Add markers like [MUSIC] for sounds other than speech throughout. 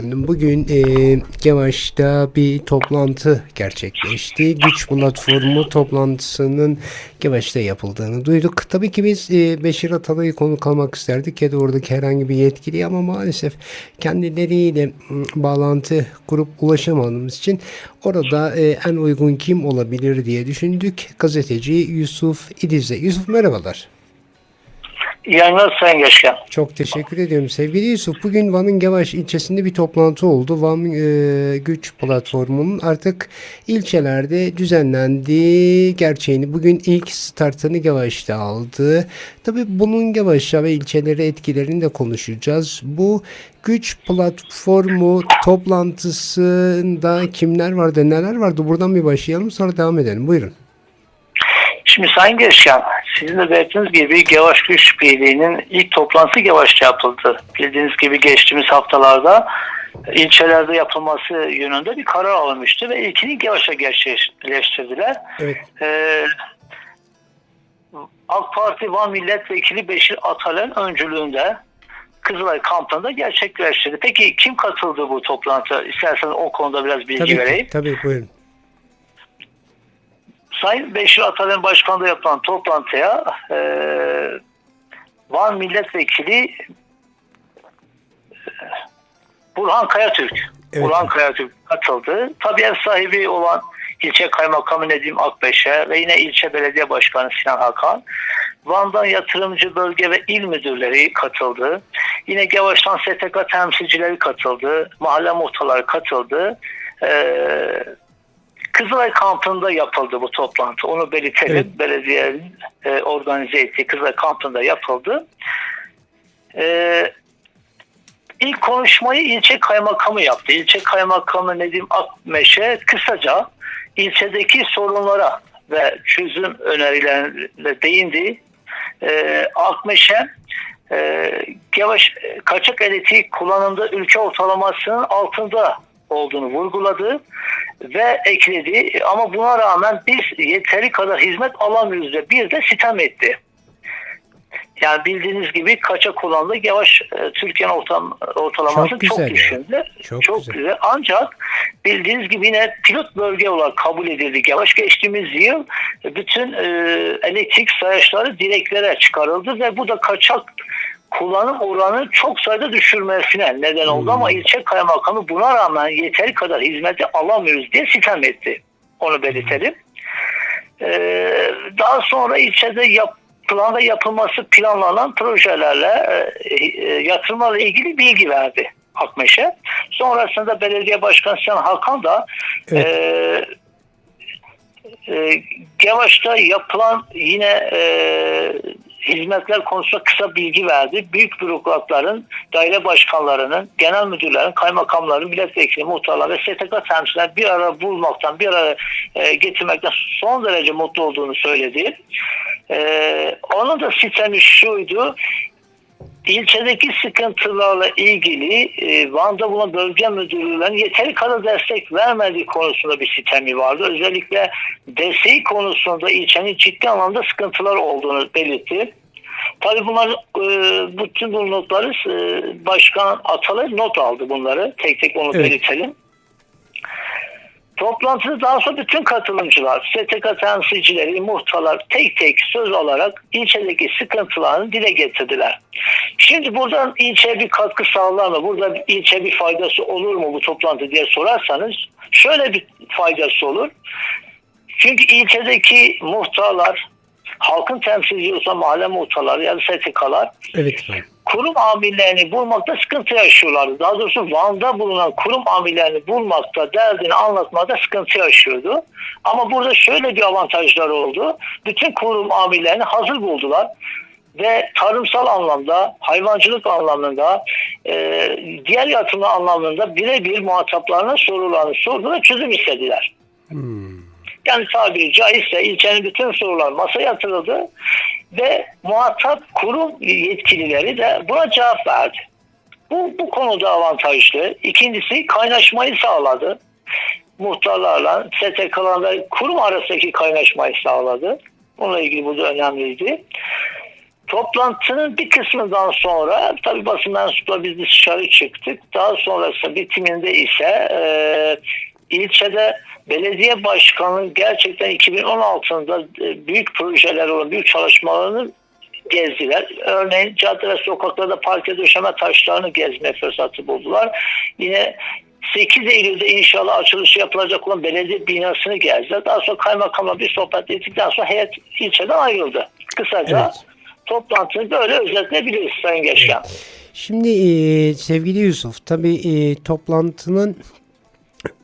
efendim. Bugün e, Gevaş'ta bir toplantı gerçekleşti. Güç platformu toplantısının Gevaş'ta yapıldığını duyduk. Tabii ki biz e, Beşir Atalay'ı konuk almak isterdik ya da oradaki herhangi bir yetkili ama maalesef kendileriyle m, bağlantı kurup ulaşamadığımız için orada e, en uygun kim olabilir diye düşündük. Gazeteci Yusuf İdiz'e. Yusuf merhabalar. İyi yayınlar Sayın Geçken. Çok teşekkür ediyorum sevgili Yusuf. Bugün Van'ın Gevaş ilçesinde bir toplantı oldu. Van e, Güç Platformu'nun artık ilçelerde düzenlendiği gerçeğini bugün ilk startını Gevaş'ta aldı. Tabii bunun Gevaş'a ve ilçelere etkilerini de konuşacağız. Bu Güç Platformu toplantısında kimler vardı, neler vardı? Buradan bir başlayalım sonra devam edelim. Buyurun. Şimdi Sayın Geçken, sizin de belirttiğiniz gibi Gevaş Güç Birliği'nin ilk toplantısı Gevaş'ta yapıldı. Bildiğiniz gibi geçtiğimiz haftalarda ilçelerde yapılması yönünde bir karar alınmıştı ve ilkini Gevaş'a gerçekleştirdiler. Evet. Ee, AK Parti Van Milletvekili Beşir Ataler'in öncülüğünde Kızılay kampında gerçekleştirdi. Peki kim katıldı bu toplantıya? İsterseniz o konuda biraz bilgi Tabii vereyim. Tabii buyurun. Sayın Beşir Atalay'ın başkanlığı yapılan toplantıya e, Van Milletvekili e, Burhan Kayatürk Evet. Burhan Kayatürk katıldı. Tabii ev sahibi olan ilçe kaymakamı Nedim Akbeş'e ve yine ilçe belediye başkanı Sinan Hakan Van'dan yatırımcı bölge ve il müdürleri katıldı. Yine Gevaş'tan STK temsilcileri katıldı. Mahalle muhtarları katıldı. Ee, Kızılay kampında yapıldı bu toplantı. Onu belirtelim. Evet. Belediyenin e, organize ettiği Kızılay kampında yapıldı. E, ilk konuşmayı ilçe kaymakamı yaptı. İlçe kaymakamı Nedim Akmeşe kısaca ilçedeki sorunlara ve çözüm önerilerine değindi. E, Akmeşe e, Gevaş kaçak elektrik kullanımda ülke ortalamasının altında olduğunu vurguladı ve ekledi. Ama buna rağmen biz yeteri kadar hizmet alamıyoruz ve bir de sitem etti. Yani bildiğiniz gibi kaçak kullanımda yavaş e, Türkiye'nin ortam, ortalaması Çok çok, güzel ya. düşürdü. Çok Çok, güzel. güzel. Ancak bildiğiniz gibi yine pilot bölge olarak kabul edildi. Yavaş geçtiğimiz yıl bütün e, elektrik sayaçları direklere çıkarıldı ve bu da kaçak kullanım oranı çok sayıda düşürmesine neden oldu Hmm. ama ilçe kaymakamı buna rağmen yeteri kadar hizmeti alamıyoruz diye sitem etti. Onu belirtelim. Ee, daha sonra ilçede yapılan ve yapılması planlanan projelerle e, e, yatırımlarla ilgili bilgi verdi Akmeş'e. Sonrasında belediye başkanı Sinan Hakan da Evet. e, e, Gevaş'ta yapılan yine e, hizmetler konusunda kısa bilgi verdi. Büyük bürokratların, daire başkanlarının, genel müdürlerin, kaymakamların, milletvekili, muhtarlar ve STK temsilciler bir arada bulmaktan, bir araya e, getirmekten son derece mutlu olduğunu söyledi. E, onun da sistemi şuydu. İlçedeki sıkıntılarla ilgili e, Van'da bulunan bölge müdürlüğünden yeteri kadar destek vermediği konusunda bir sistemi vardı. Özellikle desteği konusunda ilçenin ciddi anlamda sıkıntılar olduğunu belirtti. Tabii bunlar e, bütün bu notları e, Başkan Atalay not aldı bunları. Tek tek onu Evet. belirtelim. Toplantıda daha sonra bütün katılımcılar, STK temsilcileri, muhtarlar tek tek söz alarak ilçedeki sıkıntılarını dile getirdiler. Şimdi buradan ilçeye bir katkı sağlar mı? Burada ilçe bir faydası olur mu bu toplantı diye sorarsanız şöyle bir faydası olur. Çünkü ilçedeki muhtarlar, halkın temsilcisi olsa mahalle muhtarları ya da STK'lar Evet. Kurum amirlerini bulmakta sıkıntı yaşıyorlardı. Daha doğrusu Van'da bulunan kurum amirlerini bulmakta, derdini anlatmada sıkıntı yaşıyordu. Ama burada şöyle bir avantajları oldu. Bütün kurum amirlerini hazır buldular. Ve tarımsal anlamda, hayvancılık anlamında, e, diğer yatırım anlamında birebir muhataplarına sorularını sordu ve çözüm istediler. Hmm. Yani tabiri caizse ilçenin bütün sorular masaya yatırıldı ve muhatap kurum yetkilileri de buna cevap verdi. Bu, bu konuda avantajlı. İkincisi kaynaşmayı sağladı. Muhtarlarla, STK'larla kurum arasındaki kaynaşmayı sağladı. Bununla ilgili bu da önemliydi. Toplantının bir kısmından sonra tabi basın mensupları biz dışarı çıktık. Daha sonrası bitiminde ise e, ilçede belediye başkanının gerçekten 2016'da e, büyük projeler olan büyük çalışmalarını gezdiler. Örneğin cadde ve sokaklarda parke döşeme taşlarını gezme fırsatı buldular. Yine 8 Eylül'de inşallah açılışı yapılacak olan belediye binasını gezdiler. Daha sonra kaymakamla bir sohbet ettikten sonra heyet ilçeden ayrıldı. Kısaca Evet. toplantıyı böyle özetleyebiliriz Sayın Geçken. Şimdi e, sevgili Yusuf, tabii e, toplantının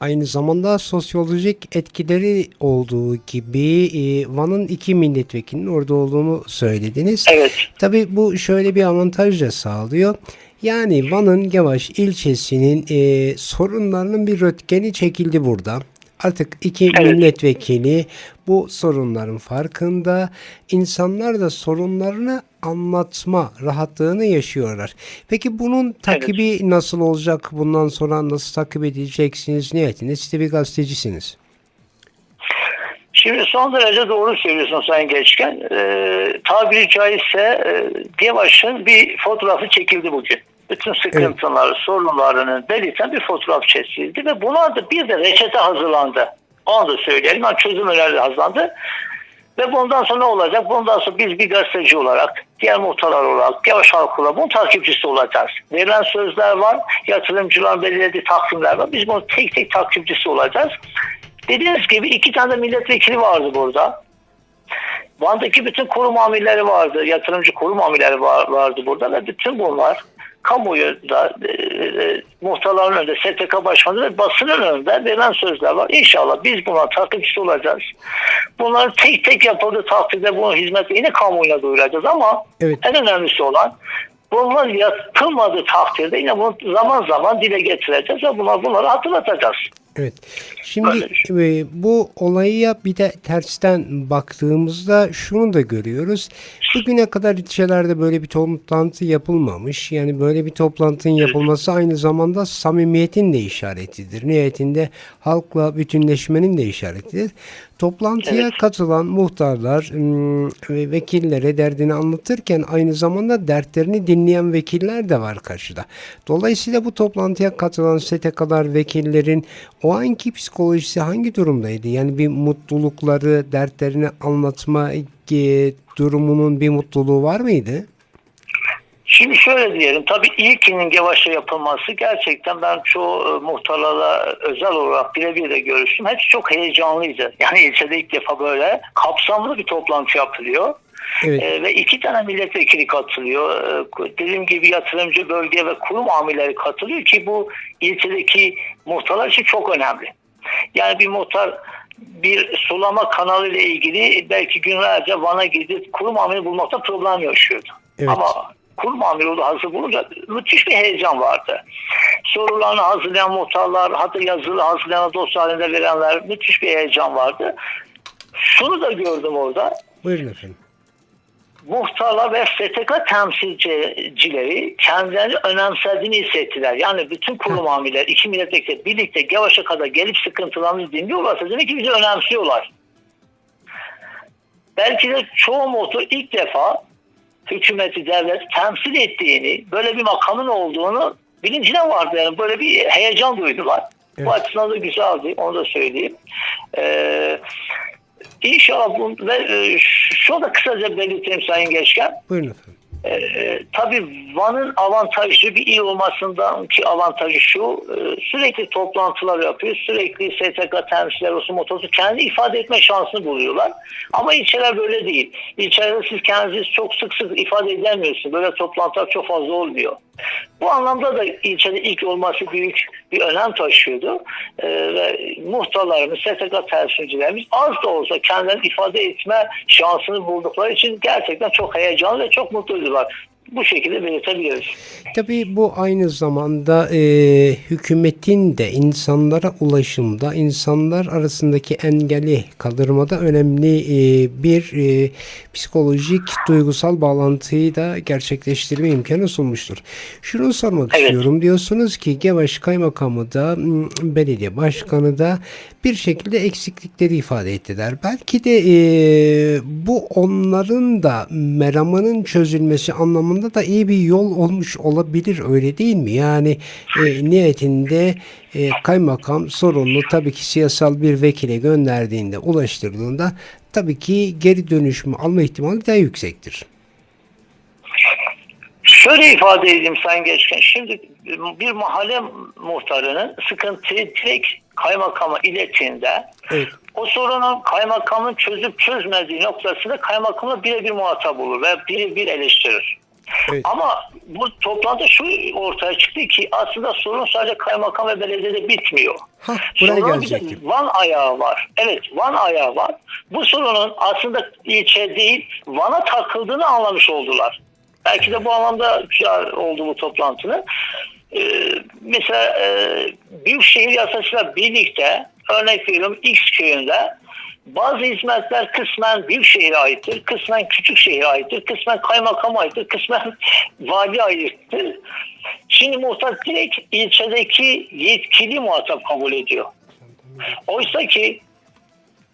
aynı zamanda sosyolojik etkileri olduğu gibi e, Van'ın iki milletvekilinin orada olduğunu söylediniz. Evet. Tabii bu şöyle bir avantaj da sağlıyor. Yani Van'ın Yavaş ilçesinin e, sorunlarının bir röntgeni çekildi burada. Artık iki Evet. milletvekili bu sorunların farkında. İnsanlar da sorunlarını anlatma rahatlığını yaşıyorlar. Peki bunun takibi nasıl olacak? Bundan sonra nasıl takip edeceksiniz? Niyetiniz siz de bir gazetecisiniz. Şimdi son derece doğru söylüyorsun Sayın Geçken. Ee, tabiri caizse e, Gevaş'ın bir fotoğrafı çekildi bugün. Bütün sıkıntıları, sorunlarını belirten bir fotoğraf çekildi ve buna da bir de reçete hazırlandı. Onu da söyleyelim. Yani çözüm önerileri hazırlandı. Ve bundan sonra ne olacak? Bundan sonra biz bir gazeteci olarak, diğer muhtarlar olarak, yavaş halk olarak bunun takipçisi olacağız. Verilen sözler var, yatırımcılar belirlediği takvimler var. Biz bunun tek tek takipçisi olacağız. Dediğiniz gibi iki tane milletvekili vardı burada. Van'daki bütün kurum amirleri vardı, yatırımcı kurum amirleri var, vardı burada ve bütün bunlar kamuoyunda, e, e, muhtarların önünde, STK başkanı ve basının önünde verilen sözler var. İnşallah biz buna takipçisi olacağız. Bunlar tek tek yapıldığı takdirde bunun hizmeti yine kamuoyuna duyuracağız ama Evet. en önemlisi olan bunlar yapılmadığı takdirde yine bunu zaman zaman dile getireceğiz ve bunlar, bunları hatırlatacağız. Evet. Şimdi e, bu olaya bir de tersten baktığımızda şunu da görüyoruz. Bugüne kadar ilçelerde böyle bir toplantı yapılmamış. Yani böyle bir toplantının yapılması aynı zamanda samimiyetin de işaretidir. Nihayetinde halkla bütünleşmenin de işaretidir. Toplantıya Evet. katılan muhtarlar ve vekillere derdini anlatırken aynı zamanda dertlerini dinleyen vekiller de var karşıda. Dolayısıyla bu toplantıya katılan STK'lar vekillerin o anki psikolojisi hangi durumdaydı? Yani bir mutlulukları, dertlerini anlatma e, durumunun bir mutluluğu var mıydı? Şimdi şöyle diyelim, tabii ilkinin yavaşça yapılması gerçekten ben çoğu e, muhtarlarla özel olarak birebir de görüştüm. Hepsi çok heyecanlıydı. Yani ilçede ilk defa böyle kapsamlı bir toplantı yapılıyor. Evet. E, ve iki tane milletvekili katılıyor. E, dediğim gibi yatırımcı bölge ve kurum amirleri katılıyor ki bu ilçedeki muhtarlar için çok önemli. Yani bir muhtar bir sulama kanalı ile ilgili belki günlerce Van'a gidip kurum amiri bulmakta problem yaşıyordu. Evet. Ama kurum amiri onu hazır bulunca müthiş bir heyecan vardı. Sorularını hazırlayan muhtarlar, hatta yazılı hazırlayan dosya halinde verenler müthiş bir heyecan vardı. Şunu da gördüm orada Buyurun efendim. Muhtarlar ve STK temsilcileri kendilerini önemsediğini hissettiler. Yani bütün kurum amirler, iki milletvekili birlikte Yavaş'a kadar gelip sıkıntılarını dinliyorlarsa demek ki bizi önemsiyorlar. Belki de çoğu muhtar ilk defa hükümeti, devlet temsil ettiğini, böyle bir makamın olduğunu bilincine vardı. Yani böyle bir heyecan duydular. Evet. Bu açısından da güzeldi. Onu da söyleyeyim. Ee, İnşallah bu, ve e, şunu da kısaca belirteyim Sayın Geçken. Buyurun efendim. Ee, tabii Van'ın avantajlı bir il olmasından ki avantajı şu e, sürekli toplantılar yapıyor. Sürekli STK temsilciler olsun motosu kendi ifade etme şansını buluyorlar. Ama ilçeler böyle değil. İlçelerde siz kendinizi çok sık sık ifade edemiyorsunuz. Böyle toplantılar çok fazla olmuyor. Bu anlamda da ilçede ilk olması büyük bir önem taşıyordu. Ee, ve muhtarlarımız, STK temsilcilerimiz az da olsa kendilerini ifade etme şansını buldukları için gerçekten çok heyecanlı ve çok mutluydular. love bu şekilde belirtebiliriz. Tabii bu aynı zamanda e, hükümetin de insanlara ulaşımda, insanlar arasındaki engeli kaldırmada önemli e, bir e, psikolojik, duygusal bağlantıyı da gerçekleştirme imkanı sunmuştur. Şunu sormak Evet. istiyorum. Diyorsunuz ki Gevaş Kaymakamı da belediye başkanı da bir şekilde eksiklikleri ifade ettiler. Belki de e, bu onların da meramının çözülmesi anlamında da iyi bir yol olmuş olabilir öyle değil mi? Yani e, niyetinde e, kaymakam sorumlu tabii ki siyasal bir vekile gönderdiğinde ulaştırdığında tabii ki geri dönüşümü alma ihtimali daha yüksektir. Şöyle ifade edeyim Sayın Geçken. Şimdi bir mahalle muhtarının sıkıntıyı direkt kaymakama ilettiğinde Evet. o sorunun kaymakamın çözüp çözmediği noktasında kaymakamla birebir muhatap olur ve birebir eleştirir. Evet. Ama bu toplantıda şu ortaya çıktı ki aslında sorun sadece kaymakam ve belediyede bitmiyor. Hah, buraya Sorunun bir de gelecektim. Van ayağı var. Evet Van ayağı var. Bu sorunun aslında ilçe değil Van'a takıldığını anlamış oldular. Belki de bu anlamda oldu bu toplantının. Ee, mesela e, Büyükşehir yasasıyla birlikte örnek veriyorum X köyünde bazı hizmetler kısmen Büyükşehir'e aittir, kısmen Küçükşehir'e aittir, kısmen kaymakama aittir, kısmen [LAUGHS] vali aittir. Şimdi muhtar direkt ilçedeki yetkili muhatap kabul ediyor. Oysa ki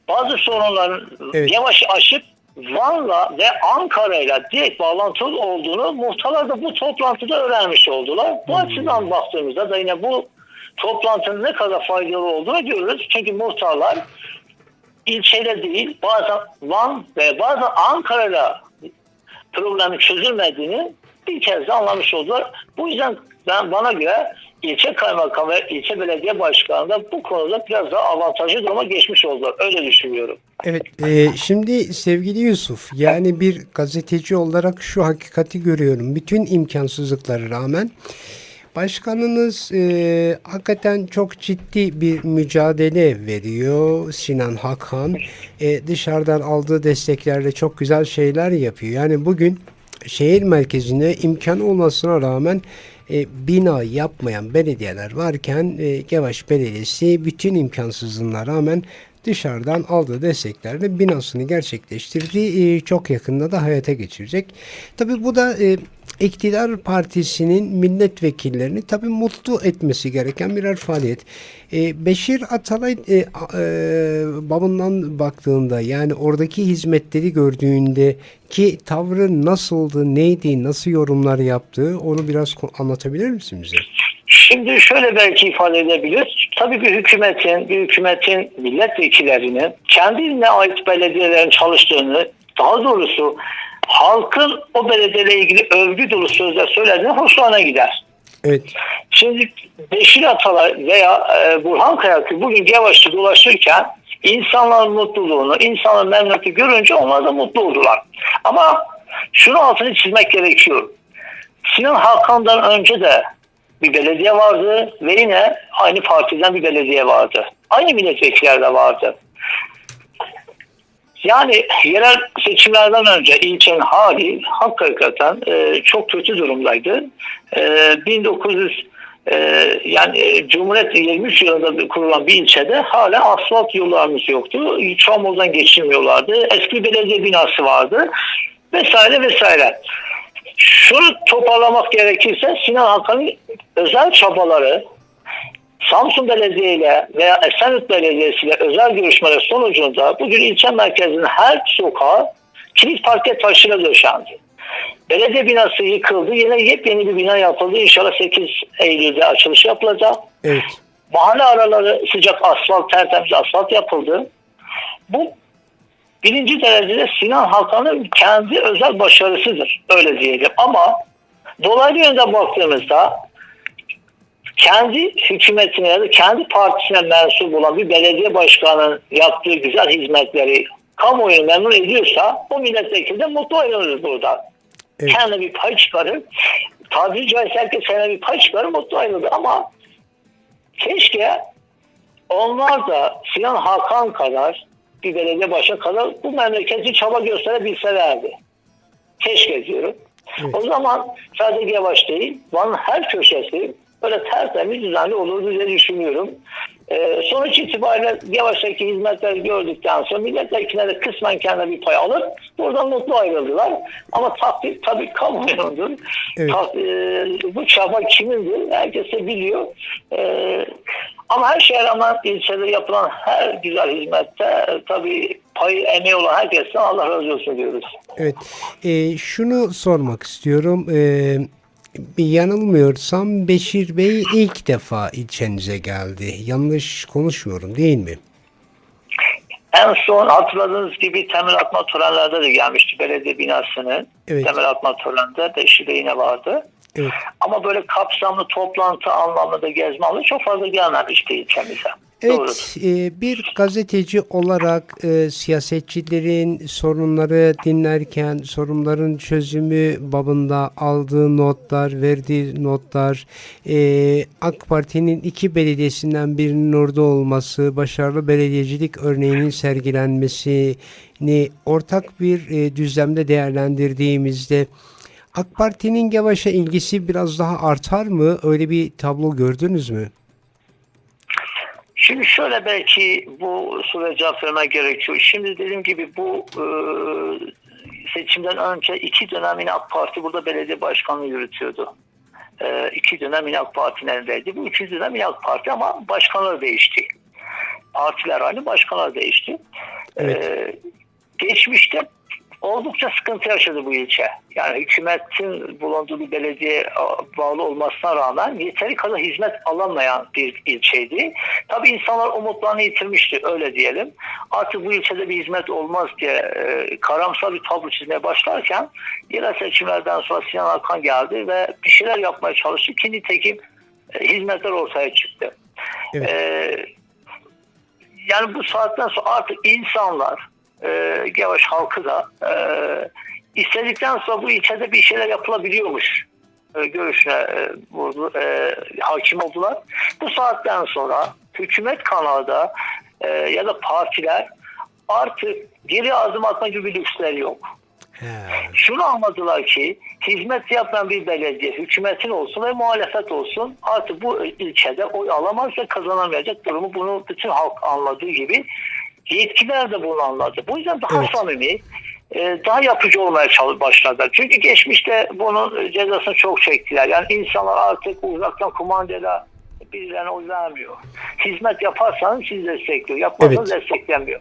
bazı sorunların Evet. yavaş aşıp Van'la ve Ankara'yla direkt bağlantılı olduğunu muhtarlar da bu toplantıda öğrenmiş oldular. Bu açıdan baktığımızda da yine bu toplantının ne kadar faydalı olduğunu görürüz. Çünkü muhtarlar ilçeyle değil bazen Van ve bazen Ankara'da problemin çözülmediğini bir kez de anlamış oldular. Bu yüzden ben bana göre ilçe kaymakamı ve ilçe belediye başkanı da bu konuda biraz daha avantajlı duruma geçmiş oldular. Öyle düşünüyorum. Evet, e, şimdi sevgili Yusuf, yani bir gazeteci olarak şu hakikati görüyorum. Bütün imkansızlıklara rağmen başkanınız e, hakikaten çok ciddi bir mücadele veriyor. Sinan Hakan e, dışarıdan aldığı desteklerle çok güzel şeyler yapıyor. Yani bugün şehir merkezine imkan olmasına rağmen e, bina yapmayan belediyeler varken e, Gevaş Belediyesi bütün imkansızlığına rağmen dışarıdan aldığı desteklerle binasını gerçekleştirdi. E, çok yakında da hayata geçirecek. Tabi bu da e, iktidar partisinin milletvekillerini tabi mutlu etmesi gereken birer faaliyet. E, Beşir Atalay e, e, babından baktığında yani oradaki hizmetleri gördüğünde ki tavrı nasıldı, neydi, nasıl yorumlar yaptığı onu biraz anlatabilir misin bize? Şimdi şöyle belki ifade edebilir. Tabii bir hükümetin, bir hükümetin milletvekillerinin kendine ait belediyelerin çalıştığını, daha doğrusu halkın o belediyeyle ilgili övgü dolu sözler söylediğine hoşlarına gider. Evet. Şimdi Beşir Atalay veya e, Burhan Kayaklı bugün Gevaş'ta dolaşırken insanların mutluluğunu, insanların memnuniyeti görünce onlar da mutlu oldular. Ama şunu altını çizmek gerekiyor. Sinan Hakan'dan önce de bir belediye vardı ve yine aynı partiden bir belediye vardı. Aynı milletvekiller de vardı. Yani yerel seçimlerden önce ilçenin hali hakikaten e, çok kötü durumdaydı. E, 1900 e, yani e, Cumhuriyet 23 yılında kurulan bir ilçede hala asfalt yollarımız yoktu. Çamoldan geçilmiyorlardı. Eski belediye binası vardı. Vesaire vesaire. Şunu toparlamak gerekirse Sinan Hakan'ın özel çabaları Samsun Belediye ile veya Esenyurt Belediyesi ile özel görüşmeler sonucunda bugün ilçe merkezinin her sokağı kilit parke taşıyla döşendi. Belediye binası yıkıldı. Yine yepyeni bir bina yapıldı. İnşallah 8 Eylül'de açılış yapılacak. Evet. Mahalle araları sıcak asfalt, tertemiz asfalt yapıldı. Bu birinci derecede Sinan Hakan'ın kendi özel başarısıdır. Öyle diyelim. Ama dolaylı yönde baktığımızda kendi hükümetine ya da kendi partisine mensup olan bir belediye başkanının yaptığı güzel hizmetleri kamuoyunu memnun ediyorsa o milletvekili de mutlu ayrılır burada. Evet. Kendine bir pay çıkarır. Tabiri caizse herkes kendine bir pay çıkarır mutlu ayrılır ama keşke onlar da Sinan Hakan kadar bir belediye başkanı kadar bu memleketi çaba gösterebilselerdi. Keşke diyorum. Evet. O zaman sadece Yavaş değil, Van'ın her köşesi böyle tertemiz düzenli olurdu diye düşünüyorum. Ee, sonuç itibariyle Yavaş'taki hizmetleri gördükten sonra milletvekilleri de kısmen kendine bir pay alıp buradan mutlu ayrıldılar. Ama tabii, tabii kamuoyundur. Evet. Ta- e, bu çaba kimindir? Herkes de biliyor. E, ama her şeye rağmen ilçede yapılan her güzel hizmette e, tabii payı emeği olan herkesten Allah razı olsun diyoruz. Evet. Ee, şunu sormak istiyorum. Ee, bir yanılmıyorsam Beşir Bey ilk defa ilçenize geldi. Yanlış konuşmuyorum değil mi? En son hatırladığınız gibi temel atma törenlerde de gelmişti belediye binasının. Evet. Temel atma töreninde Beşir de yine vardı. Evet. Ama böyle kapsamlı toplantı anlamında gezme anlamında çok fazla gelmemişti ilçemize. Doğrudur. Evet, e, bir gazeteci olarak e, siyasetçilerin sorunları dinlerken sorunların çözümü babında aldığı notlar, verdiği notlar, e, AK Parti'nin iki belediyesinden birinin orada olması, başarılı belediyecilik örneğinin sergilenmesini ortak bir e, düzlemde değerlendirdiğimizde AK Parti'nin Gevaş'a ilgisi biraz daha artar mı? Öyle bir tablo gördünüz mü? Şimdi şöyle belki bu soruya cevap vermek gerekiyor. Şimdi dediğim gibi bu e, seçimden önce iki dönem yine AK Parti burada belediye başkanlığı yürütüyordu. E, iki dönem yine AK Parti'nin elindeydi. Bu üçüncü dönem yine AK Parti ama başkanlar değişti. Partiler aynı, başkanlar değişti. Evet. E, geçmişte oldukça sıkıntı yaşadı bu ilçe. Yani hükümetin bulunduğu bir belediye bağlı olmasına rağmen yeteri kadar hizmet alamayan bir ilçeydi. Tabii insanlar umutlarını yitirmişti öyle diyelim. Artık bu ilçede bir hizmet olmaz diye e, karamsar bir tablo çizmeye başlarken yerel seçimlerden sonra Sinan Hakan geldi ve bir şeyler yapmaya çalıştı ki nitekim e, hizmetler ortaya çıktı. Evet. E, yani bu saatten sonra artık insanlar e, Gevaş halkı da e, istedikten sonra bu ilçede bir şeyler yapılabiliyormuş e, görüşüne e, vurdu, e, hakim oldular. Bu saatten sonra hükümet kanalı da e, ya da partiler artık geri adım atma gibi bir lüksleri yok. He. Şunu anladılar ki hizmet yapan bir belediye hükümetin olsun ve muhalefet olsun artık bu ilçede oy alamaz ve kazanamayacak durumu bunu bütün halk anladığı gibi yetkililer de bunu anladı. Bu yüzden daha Evet. samimi e, daha yapıcı olmaya başladılar. Çünkü geçmişte bunun cezasını çok çektiler. Yani insanlar artık uzaktan kumandayla birilerine vermiyor. Hizmet yaparsanız sizi destekliyor. Yapmazsanız Evet. desteklemiyor.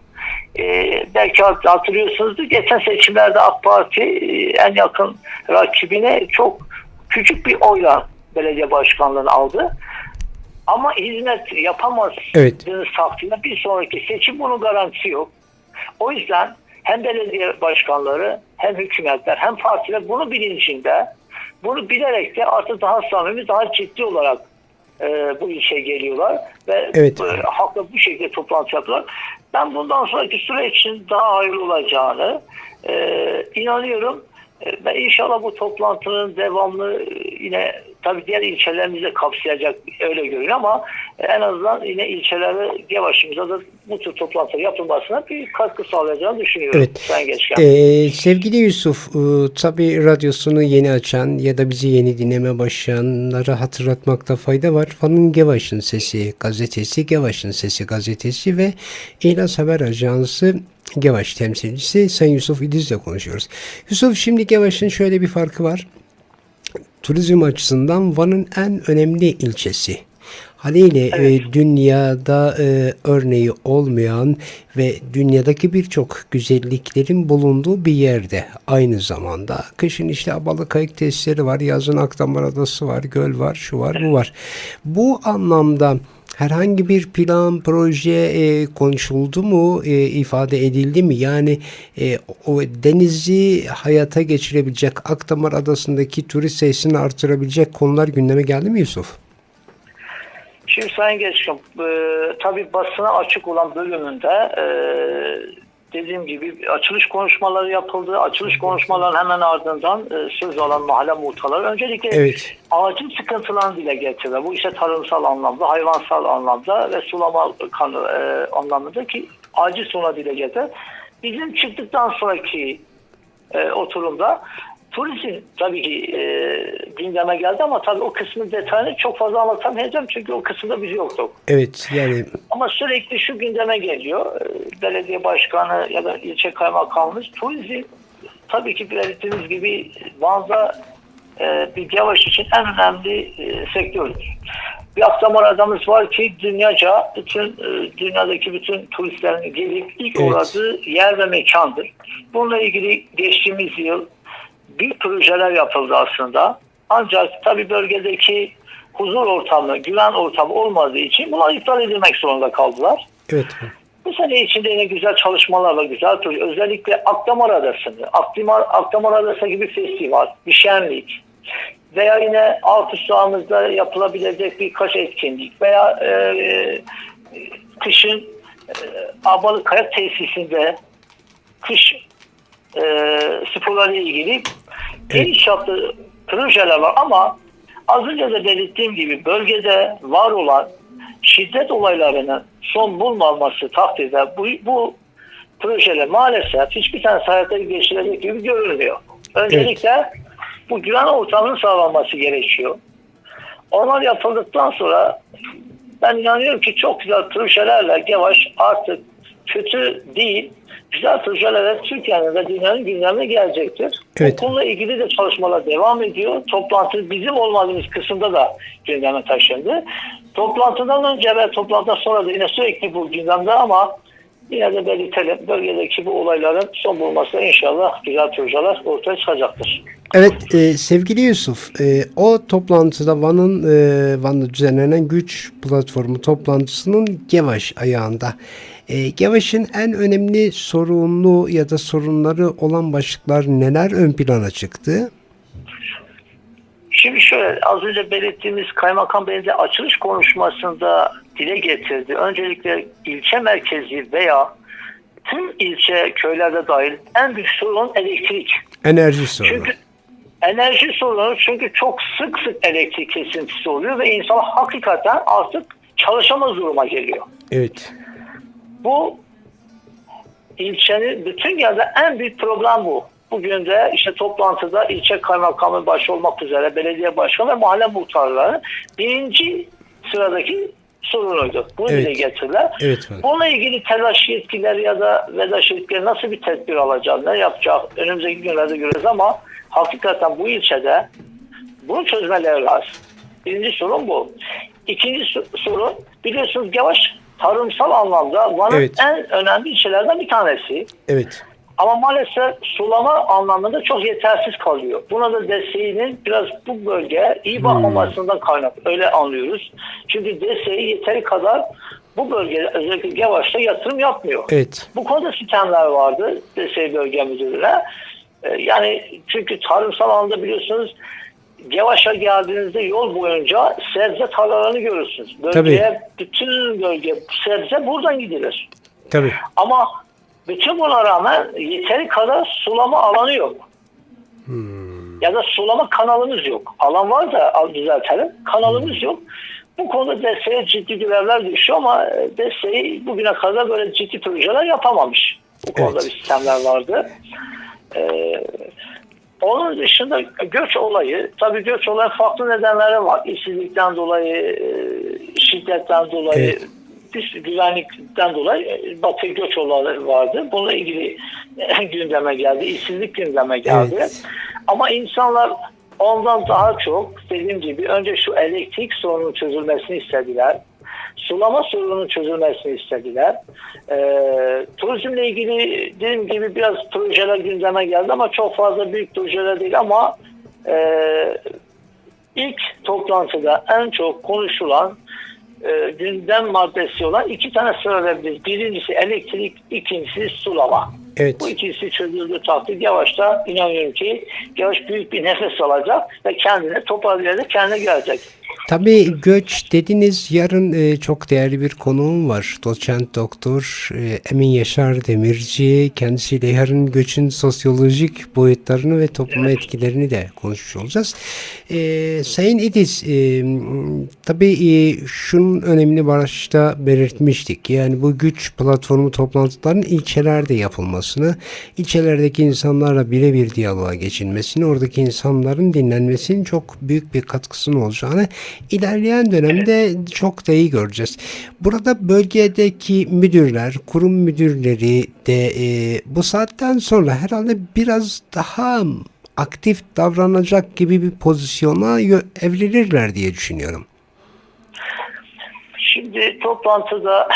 Ee, belki hat- hatırlıyorsunuzdur. Geçen seçimlerde AK Parti e, en yakın rakibine çok küçük bir oyla belediye başkanlığını aldı. Ama hizmet yapamazsınız Evet. takdirde bir sonraki seçim bunun garantisi yok. O yüzden hem belediye başkanları hem hükümetler hem partiler bunu bilincinde bunu bilerek de artık daha samimi daha ciddi olarak e, bu işe geliyorlar ve Evet. e, halkla bu şekilde toplantı yapıyorlar. Ben bundan sonraki süreç için daha hayırlı olacağını e, inanıyorum. E, ve inşallah bu toplantının devamlı e, yine tabii diğer ilçelerimizde kapsayacak öyle görünüyor ama en azından yine ilçelerde yavaşımıza da bu tür toplantılar yapılmasına bir katkı sağlayacağını düşünüyorum. Evet. Sayın Geçken. Ee, sevgili Yusuf, e, tabii radyosunu yeni açan ya da bizi yeni dinleme başlayanlara hatırlatmakta fayda var. Van'ın Gevaş'ın Sesi gazetesi, Gevaş'ın Sesi gazetesi ve İlas Haber Ajansı Gevaş temsilcisi Sayın Yusuf İdiz'le konuşuyoruz. Yusuf şimdi Gevaş'ın şöyle bir farkı var. Turizm açısından Van'ın en önemli ilçesi. Haliyle e, dünyada e, örneği olmayan ve dünyadaki birçok güzelliklerin bulunduğu bir yerde aynı zamanda. Kışın işte balık kayık tesisleri var, yazın Akdamar Adası var, göl var, şu var, bu var. Bu anlamda herhangi bir plan, proje e, konuşuldu mu, e, ifade edildi mi? Yani e, o denizi hayata geçirebilecek, Akdamar Adası'ndaki turist sayısını artırabilecek konular gündeme geldi mi Yusuf? Şimdi Sayın Geçkin, e, tabii basına açık olan bölümünde e, dediğim gibi açılış konuşmaları yapıldı. Açılış konuşmaların hemen ardından e, söz alan mahalle muhtarları öncelikle Evet. ağacın sıkıntılarını dile getirdi. Bu işte tarımsal anlamda, hayvansal anlamda ve sulama kanı, e, anlamında ki acil sona dile getirdi. Bizim çıktıktan sonraki e, oturumda Turizm tabii ki e, gündeme geldi ama tabii o kısmın detayını çok fazla anlatamayacağım çünkü o kısımda biz yoktuk. Evet yani Ama sürekli şu gündeme geliyor. e, Belediye başkanı ya da ilçe kaymakamımız turizm tabii ki belirttiğimiz gibi Van'da e, bir yavaş için en önemli e, sektördür. Bir aksamoradamız var ki dünyaca bütün e, dünyadaki bütün turistlerin gelip ilk Evet. uğradığı yer ve mekandır. Bununla ilgili geçtiğimiz yıl büyük projeler yapıldı aslında. Ancak tabii bölgedeki huzur ortamı, güven ortamı olmadığı için bunlar iptal edilmek zorunda kaldılar. evet Bu sene içinde yine güzel çalışmalarla güzel proje. Özellikle Akdamar Adası'nı, Akdamar, Akdamar Adası gibi festival, bir şenlik veya yine alt sahamızda yapılabilecek birkaç etkinlik veya e, e, kışın e, Abalı Kayak Tesisi'nde kış e, sporlarla ilgili geniş çaplı projeler var ama az önce de belirttiğim gibi bölgede var olan şiddet olaylarının son bulmaması takdirde bu, bu projeler maalesef hiçbir tane hayata geçirecek gibi görünmüyor. Öncelikle bu güven ortamının sağlanması gerekiyor. Onlar yapıldıktan sonra ben inanıyorum ki çok güzel projelerle Gevaş artık kötü değil, güzel projelerle Türkiye'nin ve dünyanın gündemine gelecektir. Evet. Bu konuyla ilgili de çalışmalar devam ediyor. Toplantı bizim olmadığımız kısımda da gündeme taşındı. Toplantıdan önce ve toplantıdan sonra da yine sürekli bu gündemde ama yine de belirtelim bölgedeki bu olayların son bulmasıyla inşallah güzel projeler ortaya çıkacaktır. Evet e, sevgili Yusuf e, o toplantıda Van'ın e, Van'da düzenlenen güç platformu toplantısının Gevaş ayağında. E, Gevaş'ın en önemli sorunlu ya da sorunları olan başlıklar neler ön plana çıktı? Şimdi şöyle az önce belirttiğimiz Kaymakam Bey'in de açılış konuşmasında dile getirdi. Öncelikle ilçe merkezi veya tüm ilçe köylerde dahil en büyük sorun elektrik. Enerji sorunu. Çünkü enerji sorunu çünkü çok sık sık elektrik kesintisi oluyor ve insan hakikaten artık çalışamaz duruma geliyor. Evet. Bu ilçenin bütün yerde en büyük problem bu. Bugün de işte toplantıda ilçe kaymakamı başta olmak üzere belediye başkanı ve mahalle muhtarları birinci sıradaki sorunuydu. Bunu Evet. dile getirdiler. Evet. Bununla ilgili telaş yetkileri ya da vedaş yetkileri nasıl bir tedbir alacak, ne yapacak önümüzdeki günlerde göreceğiz ama hakikaten bu ilçede bunu çözmeleri lazım. Birinci sorun bu. İkinci so- sorun biliyorsunuz Yavaş tarımsal anlamda Van'ın Evet. en önemli ilçelerden bir tanesi. Evet. Ama maalesef sulama anlamında çok yetersiz kalıyor. Buna da desteğinin biraz bu bölgeye iyi bakmamasından kaynak. Öyle anlıyoruz. Çünkü desteği yeteri kadar bu bölgede özellikle Yavaş'ta yatırım yapmıyor. Evet. Bu konuda sistemler vardı DSİ Bölge Müdürlüğü'ne. Ee, Yani çünkü tarımsal alanda biliyorsunuz Yavaş'a geldiğinizde yol boyunca sebze tarlalarını görürsünüz. Bölgeye, bütün bölge sebze buradan gidilir. Tabii. Ama bütün buna rağmen yeteri kadar sulama alanı yok. Ya da sulama kanalımız yok. Alan var da al düzeltelim. Kanalımız yok. Bu konuda DSE'ye ciddi görevler düşüyor ama e, DSE bugüne kadar böyle ciddi projeler yapamamış. Bu konuda Evet. bir sistemler vardı. Ee, onun dışında göç olayı, tabii göç olayı farklı nedenleri var. İşsizlikten dolayı, e, şiddetten dolayı, Evet. bir güvenlikten dolayı e, batı göç olayı vardı. Bununla ilgili [LAUGHS] gündeme geldi. İşsizlik gündeme geldi. Evet. Ama insanlar ondan daha çok dediğim gibi önce şu elektrik sorunun çözülmesini istediler. Sulama sorununun çözülmesini istediler. Ee, turizmle ilgili dediğim gibi biraz projeler gündeme geldi ama çok fazla büyük projeler değil ama e, ilk toplantıda en çok konuşulan e, gündem maddesi olan iki tane sıralayabiliriz. Birincisi elektrik, ikincisi sulama. Evet. Bu ikisi çözüldüğü takdir yavaşta inanıyorum ki yavaş büyük bir nefes alacak ve kendine toparlayarak kendine gelecek. Tabii göç dediniz yarın e, çok değerli bir konuğum var. Doçent doktor e, Emin Yaşar Demirci. Kendisiyle yarın göçün sosyolojik boyutlarını ve topluma etkilerini de konuşmuş olacağız. E, Sayın İdiz, e, tabii e, şunun önemini başta belirtmiştik. Yani bu güç platformu toplantılarının ilçelerde yapılmasını, ilçelerdeki insanlarla birebir diyaloğa geçilmesini, oradaki insanların dinlenmesinin çok büyük bir katkısının olacağını ilerleyen dönemde çok da iyi göreceğiz. Burada bölgedeki müdürler, kurum müdürleri de e, bu saatten sonra herhalde biraz daha aktif davranacak gibi bir pozisyona evrilirler diye düşünüyorum. Şimdi toplantıda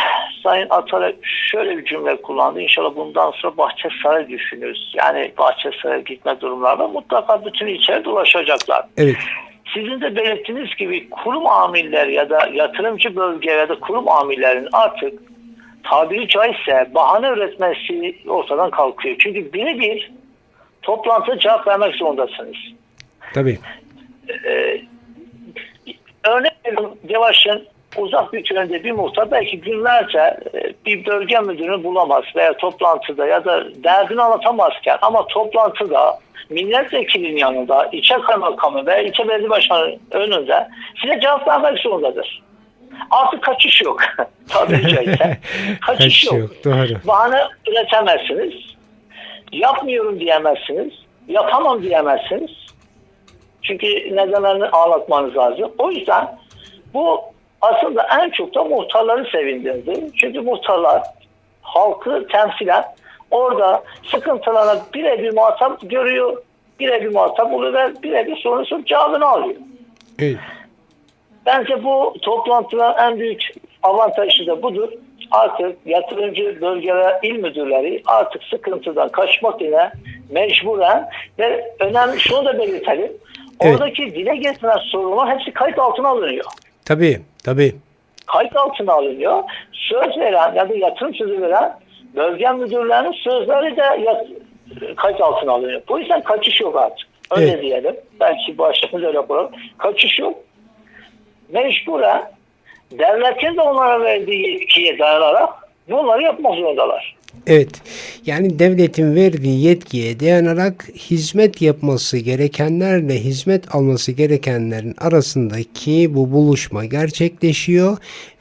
Sayın Atalay şöyle bir cümle kullandı. İnşallah bundan sonra Bahçesaray düşünürüz. Yani Bahçesaray'a gitme durumlarında mutlaka bütün ilçeler dolaşacaklar. Evet, Sizin de belirttiğiniz gibi kurum amirleri ya da yatırımcı bölge ya da kurum amirlerin artık tabiri caizse bahane üretmesi ortadan kalkıyor. Çünkü birebir toplantıya cevap vermek zorundasınız. tabii. Örnek veriyorum Yavaş'ın uzak bir köyünde bir muhtar belki günlerce e, bir bölge müdürünü bulamaz veya toplantıda ya da derdini anlatamazken ama toplantıda milletvekilinin yanında ilçe kaymakamı veya ilçe belediye başkanı önünde size cevap vermek zorundadır. Artık kaçış yok. [LAUGHS] Tabiri caizse. [LAUGHS] Kaçış Kaç yok. yok, doğru. Bahane üretemezsiniz. Yapmıyorum diyemezsiniz. Yapamam diyemezsiniz. Çünkü nedenlerini ağlatmanız lazım. O yüzden bu aslında en çok da muhtarları sevindirdi. Çünkü muhtarlar halkı temsilen orada sıkıntılarına birebir muhatap görüyor, birebir muhatap oluyor ve birebir sorunu sorup cevabını alıyor. Evet. Bence bu toplantıların en büyük avantajı da budur. Artık yatırımcı bölge ve il müdürleri artık sıkıntıdan kaçmak yine mecburen ve önemli şunu da belirtelim. Evet. Oradaki dile getirilen sorunlar hepsi kayıt altına alınıyor. Tabii, tabii. Kayıt altına alınıyor. Söz veren ya da yatırım sözü veren bölge müdürlerinin sözleri de yat- kayıt altına alınıyor. Bu yüzden kaçış yok artık. Öyle Evet. diyelim. Belki başlığımız öyle yapalım. Kaçış yok. Mecburen devletin de onlara verdiği yetkiye dayanarak bunları yapmak zorundalar. Evet. Yani devletin verdiği yetkiye dayanarak hizmet yapması gerekenlerle hizmet alması gerekenlerin arasındaki bu buluşma gerçekleşiyor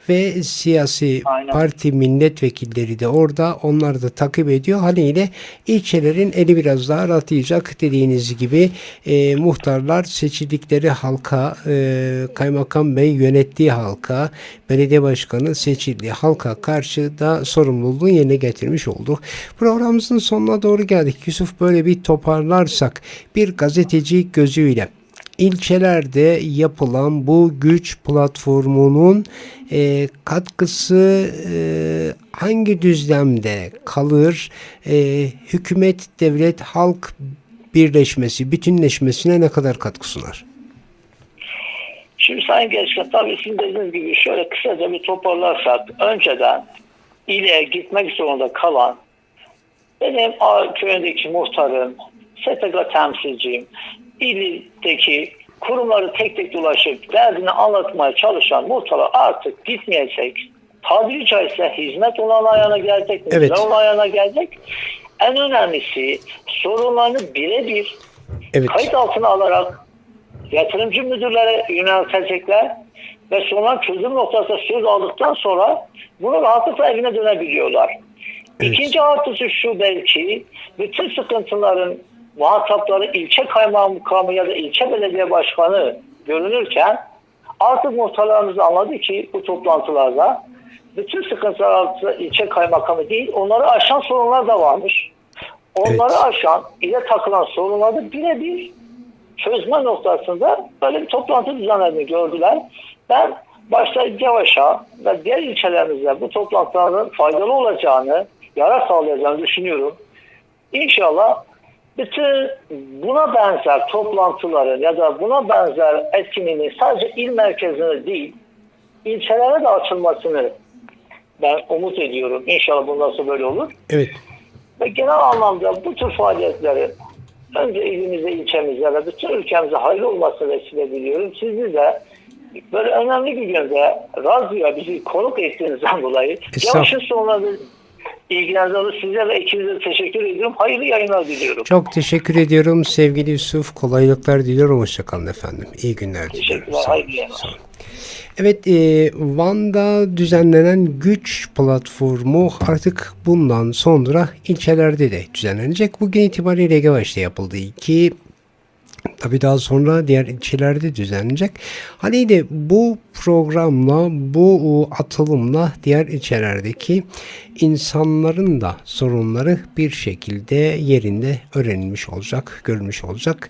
ve siyasi Aynen. parti milletvekilleri de orada onları da takip ediyor. Haliyle ilçelerin eli biraz daha rahatlayacak dediğiniz gibi e, muhtarlar seçildikleri halka, e, kaymakam bey yönettiği halka, belediye başkanı seçildiği halka karşı da sorumluluğunu yerine getirmiş olduk. Programımızın sonuna doğru geldik. Yusuf böyle bir toparlarsak bir gazeteci gözüyle ilçelerde yapılan bu güç platformunun e, katkısı e, hangi düzlemde kalır? E, hükümet, devlet, halk birleşmesi, bütünleşmesine ne kadar katkı sunar? Şimdi Sayın Gençken tabii sizin dediğiniz gibi şöyle kısaca bir toparlarsak önceden ile gitmek zorunda kalan benim köyündeki muhtarım, STK temsilciyim, ildeki kurumları tek tek dolaşıp derdini anlatmaya çalışan muhtarlar artık gitmeyecek. Tabiri caizse hizmet olan ayağına gelecek, evet. olan ayağına gelecek. En önemlisi sorunlarını birebir Evet. kayıt altına alarak yatırımcı müdürlere yöneltecekler ve sonra çözüm noktasında söz aldıktan sonra bunu rahatlıkla evine dönebiliyorlar. Evet. İkinci artısı şu belki bütün sıkıntıların muhatapları ilçe kaymakamı ya da ilçe belediye başkanı görünürken artık muhtarlarımız anladı ki bu toplantılarda bütün sıkıntılar altında ilçe kaymakamı değil onları aşan sorunlar da varmış. Onları Evet. aşan, ile takılan sorunları birebir çözme noktasında böyle bir toplantı düzenlediğini gördüler. Ben başta Yavaş'a ve diğer ilçelerimizde bu toplantıların faydalı olacağını, yarar sağlayacağını düşünüyorum. İnşallah bütün buna benzer toplantıların ya da buna benzer etkinliğin sadece il merkezine değil, ilçelere de açılmasını ben umut ediyorum. İnşallah bundan sonra böyle olur. Evet. Ve genel anlamda bu tür faaliyetleri önce ilimize, ilçemize ve bütün ülkemize hayırlı olmasını vesile biliyorum. Sizi de böyle önemli bir günde radyoya bizi konuk ettiğinizden dolayı Estağfurullah. yavaşın sonunda ilgilerinize alır. Size ve ekibinize teşekkür ediyorum. Hayırlı yayınlar diliyorum. Çok teşekkür ediyorum sevgili Yusuf. Kolaylıklar diliyorum. Hoşçakalın efendim. İyi günler diliyorum. Teşekkürler. Sağ. Hayırlı yayınlar. Evet, e, Van'da düzenlenen güç platformu artık bundan sonra ilçelerde de düzenlenecek. Bugün itibariyle Gevaş'ta yapıldı ki tabii daha sonra diğer ilçelerde düzenlenecek. Haliyle bu programla, bu atılımla diğer ilçelerdeki insanların da sorunları bir şekilde yerinde öğrenilmiş olacak, görülmüş olacak.